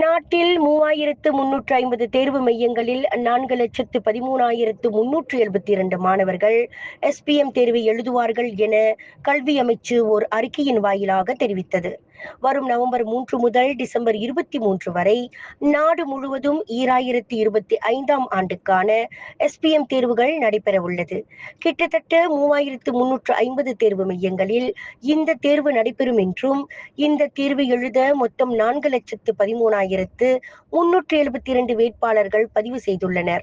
நாட்டில் மூவாயிரத்து முன்னூற்று ஐம்பது தேர்வு மையங்களில் நான்கு லட்சத்து பதிமூணாயிரத்து முன்னூற்று எழுபத்தி இரண்டு மாணவர்கள் எஸ்பிஎம் தேர்வை எழுதுவார்கள் என கல்வி அமைச்சு ஓர் அறிக்கையின் வாயிலாக தெரிவித்தது. வரும் நவம்பர் மூன்று முதல் டிசம்பர் இருபத்தி மூன்று வரை நாடு முழுவதும் ஈராயிரத்தி இருபத்தி ஐந்தாம் ஆண்டுக்கான எஸ்பிஎம் தேர்வுகள் நடைபெற உள்ளது. கிட்டத்தட்ட மூவாயிரத்து முன்னூற்று ஐம்பது தேர்வு மையங்களில் இந்த தேர்வு நடைபெறும் என்றும் இந்த தேர்வு எழுத மொத்தம் நான்கு லட்சத்து பதிமூணாயிரத்து முன்னூற்று எழுபத்தி இரண்டு வேட்பாளர்கள் பதிவு செய்துள்ளனர்.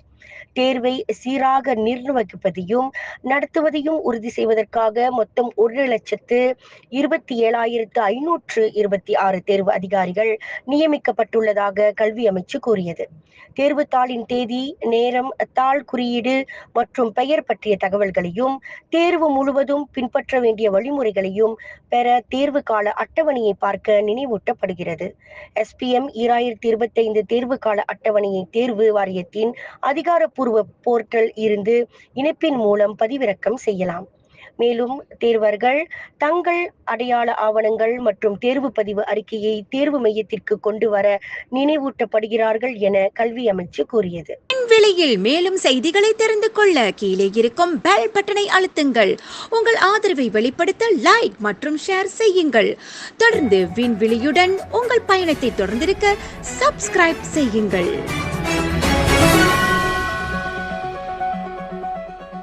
தேர்வை சீராக நிர்வகிப்பதையும் நடத்துவதையும் உறுதி செய்வதற்காக மொத்தம் ஒரு லட்சத்து இருபத்தி ஏழாயிரத்து ஐநூற்று இருபத்தி ஆறு தேர்வு அதிகாரிகள் நியமிக்கப்பட்டுள்ளதாக கல்வி அமைச்சு கூறியது. தேர்வு தாளின் தேதி நேரம் தாள் குறியீடு மற்றும் பெயர் பற்றிய தகவல்களையும் தேர்வு முழுவதும் பின்பற்ற வேண்டிய வழிமுறைகளையும் பெற தேர்வு கால அட்டவணையை பார்க்க நினைவூட்டப்படுகிறது. எஸ்பிஎம் ஈராயிரத்தி இருபத்தி ஐந்து தேர்வு கால அட்டவணையை தேர்வு வாரியத்தின் அதிக அதிகாரப்பூர்வ போர்ட்டல் இருந்து இணைப்பின் மூலம் பதிவிறக்கம் செய்யலாம். மேலும் தேர்வர்கள் தங்கள் அடையாள ஆவணங்கள் மற்றும் தேர்வு பதிவு அறிக்கையை தேர்வு மையத்திற்கு கொண்டு வர நினைவூட்டப்படுகிறார்கள் என கல்வி அமைச்சு கூறியது. விலையில் மேலும் செய்திகளை தெரிந்து கொள்ள கீழே இருக்கும் பெல் பட்டனை அழுத்துங்கள். உங்கள் ஆதரவை வெளிப்படுத்த லைக் மற்றும் ஷேர் செய்யுங்கள். தொடர்ந்து விண்வெளியுடன் உங்கள் பயணத்தை தொடர்ந்திருக்க சப்ஸ்கிரைப் செய்யுங்கள்.